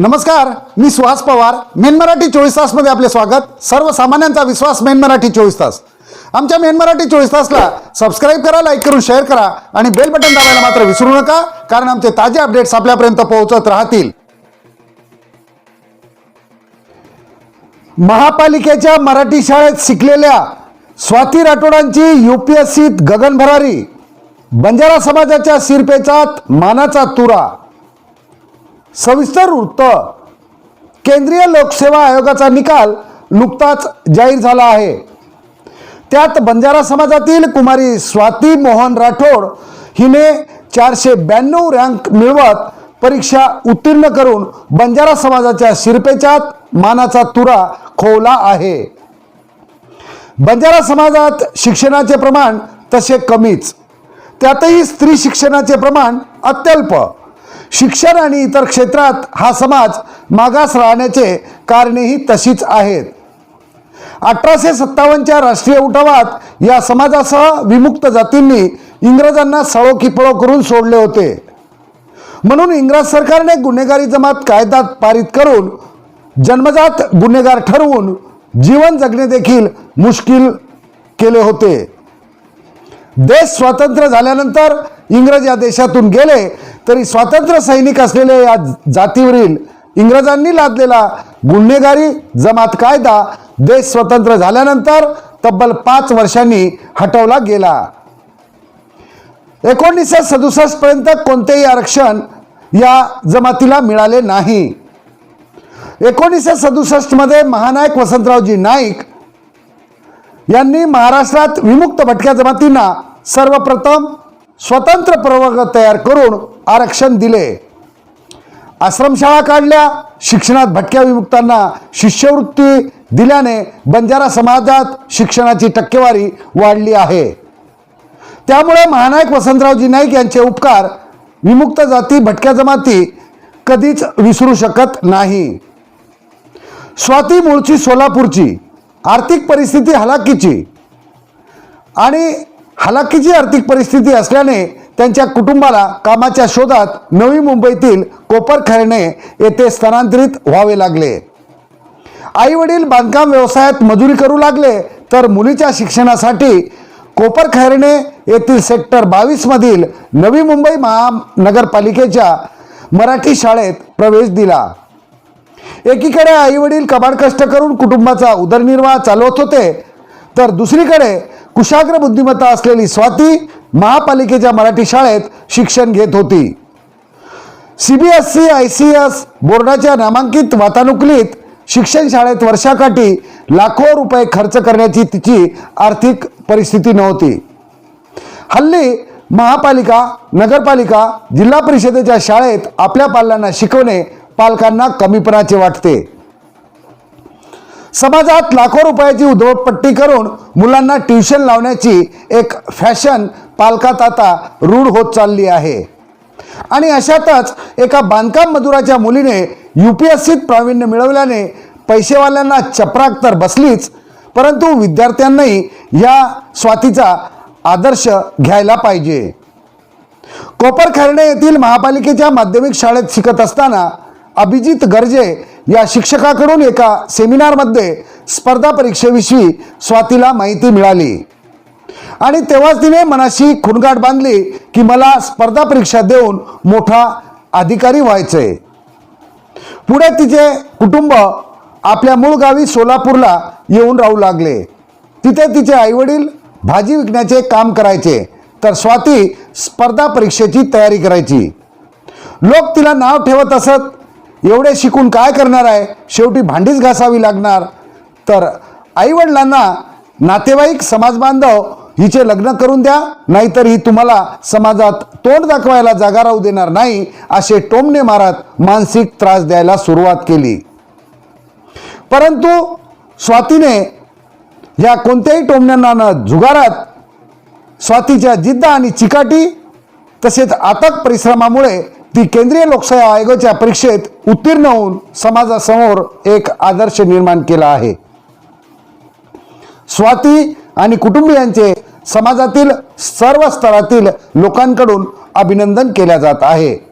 नमस्कार मी सुहास पवार. मेन मराठी चोवीस तासमध्ये आपले स्वागत. सर्वसामान्यांचा विश्वास मेन मराठी चोवीस तास. आमच्या मेन मराठी चोवीस तासला सबस्क्राईब करा लाईक करून शेअर करा आणि बेल बटन दाबायला मात्र विसरू नका कारण आमचे ताजे अपडेट्स आपल्यापर्यंत पोहोचत राहतील. महापालिकेच्या मराठी शाळेत शिकलेल्या स्वाती राठोडांची युपीएससीत गगनभरारी. बंजारा समाजाच्या शिरपेचात मानाचा तुरा. सविस्तर वृत्त. केंद्रीय लोकसेवा आयोगाचा निकाल नुकताच जाहीर झाला आहे. त्यात बंजारा समाजातील कुमारी स्वाती मोहन राठोड हिने चारशे ब्याण्णव रँक मिळवत परीक्षा उत्तीर्ण करून बंजारा समाजाच्या शिरपेचात मानाचा तुरा खोवला आहे. बंजारा समाजात शिक्षणाचे प्रमाण तसे कमीच. त्यातही स्त्री शिक्षणाचे प्रमाण अत्यल्प. शिक्षण आणि इतर क्षेत्रात हा समाज मागास राहण्याचे कारणेही तशीच आहेत. अठराशे सत्तावन्नच्या राष्ट्रीय उठावात या समाजासह विमुक्त जातींनी इंग्रजांना सळो किपळो करून सोडले होते. म्हणून इंग्रज सरकारने गुन्हेगारी जमात कायदा पारित करून जन्मजात गुन्हेगार ठरवून जीवन जगणे देखील मुश्किल केले होते. देश स्वतंत्र झाल्यानंतर इंग्रज या देशातून गेले तरी स्वातंत्र्य सैनिक असलेल्या या जातीवरील इंग्रजांनी लादलेला गुन्हेगारी जमात कायदा देश स्वतंत्र झाल्यानंतर तब्बल पाच वर्षांनी हटवला गेला. एकोणीसशे सदुसष्ट पर्यंत कोणतेही आरक्षण या जमातीला मिळाले नाही. एकोणीसशे सदुसष्टमध्ये महानायक वसंतरावजी नाईक यांनी महाराष्ट्रात विमुक्त भटक्या जमातींना सर्वप्रथम स्वतंत्र प्रवर्ग तयार करून आरक्षण दिले. आश्रमशाळा काढल्या शिक्षणात भटक्या विमुक्तांना शिष्यवृत्ती दिल्याने बंजारा समाजात शिक्षणाची टक्केवारी वाढली आहे. त्यामुळे महानायक वसंतरावजी नाईक यांचे उपकार विमुक्त जाती भटक्या जमाती कधीच विसरू शकत नाही. स्वाती मूळची सोलापूरची आर्थिक परिस्थिती हलाखीची आणि हलाखीची आर्थिक परिस्थिती असल्याने त्यांच्या कुटुंबाला कामाच्या शोधात नवी मुंबईतील कोपरखैरणे येथे स्थलांतरित व्हावे लागले. आई वडील बांधकाम व्यवसायात मजुरी करू लागले तर मुलीच्या शिक्षणासाठी कोपरखैरणे येथील सेक्टर बावीसमधील नवी मुंबई महानगरपालिकेच्या मराठी शाळेत प्रवेश दिला. एकीकडे आई वडील कबाड कष्ट करून कुटुंबाचा उदरनिर्वाह चालवत होते तर दुसरीकडे कुशाग्र बुद्धिमत्ता असलेली स्वाती महापालिकेच्या मराठी शाळेत शिक्षण घेत होती. सीबीएसई आय सी एस बोर्डाच्या नामांकित वातानुकूलित शिक्षण शाळेत वर्षाकाठी लाखो रुपये खर्च करण्याची तिची आर्थिक परिस्थिती नव्हती. हल्ली महापालिका नगरपालिका जिल्हा परिषदेच्या शाळेत आपल्या पाल्यांना शिकवणे पालकांना कमीपणाचे वाटते. समाजात लाखो रुपयाची उधळपट्टी करून मुलांना ट्युशन लावण्याची एक फॅशन पालकात आता रूढ होत चालली आहे. आणि अशातच एका बांधकाम मजुराच्या मुलीने यू पी एस सीत प्रावीण्य मिळवल्याने पैसेवाल्यांना चपराक तर बसलीच परंतु विद्यार्थ्यांनाही या स्वातीचा आदर्श घ्यायला पाहिजे. कोपरखैरणे येथील महापालिकेच्या माध्यमिक शाळेत शिकत असताना अभिजित गर्जे या शिक्षकाकडून एका सेमिनारमध्ये स्पर्धा परीक्षेविषयी स्वातीला माहिती मिळाली. आणि तेव्हाच तिने मनाशी खुणगाठ बांधली की मला स्पर्धा परीक्षा देऊन मोठा अधिकारी व्हायचंय. पुढे तिचे कुटुंब आपल्या मूळ गावी सोलापूरला येऊन राहू लागले. तिथे तिचे आईवडील भाजी विकण्याचे काम करायचे. तर स्वाती स्पर्धा परीक्षेची तयारी करायची. लोक तिला नाव ठेवत असत एवढे शिकून काय करणार आहे? शेवटी भांडीच घासावी लागणार. तर आईवडिलांना नातेवाईक समाजबांधव हिचे लग्न करून द्या नाहीतर ही तुम्हाला समाजात तोंड दाखवायला जागा राहू देणार नाही असे टोमणे मारत मानसिक त्रास द्यायला सुरुवात केली. परंतु स्वातीने या कोणत्याही टोमण्यांना न जुगारात स्वातीच्या जिद्द आणि चिकाटी तसेच आतक परिश्रमामुळे ती केंद्रीय लोकसेवा आयोगाच्या परीक्षेत उत्तीर्ण होऊन समाजासमोर एक आदर्श निर्माण केला आहे. स्वाती आणि कुटुंबियांचे समाजातील सर्व स्तरातील लोकांकडून अभिनंदन केल्या जात आहे.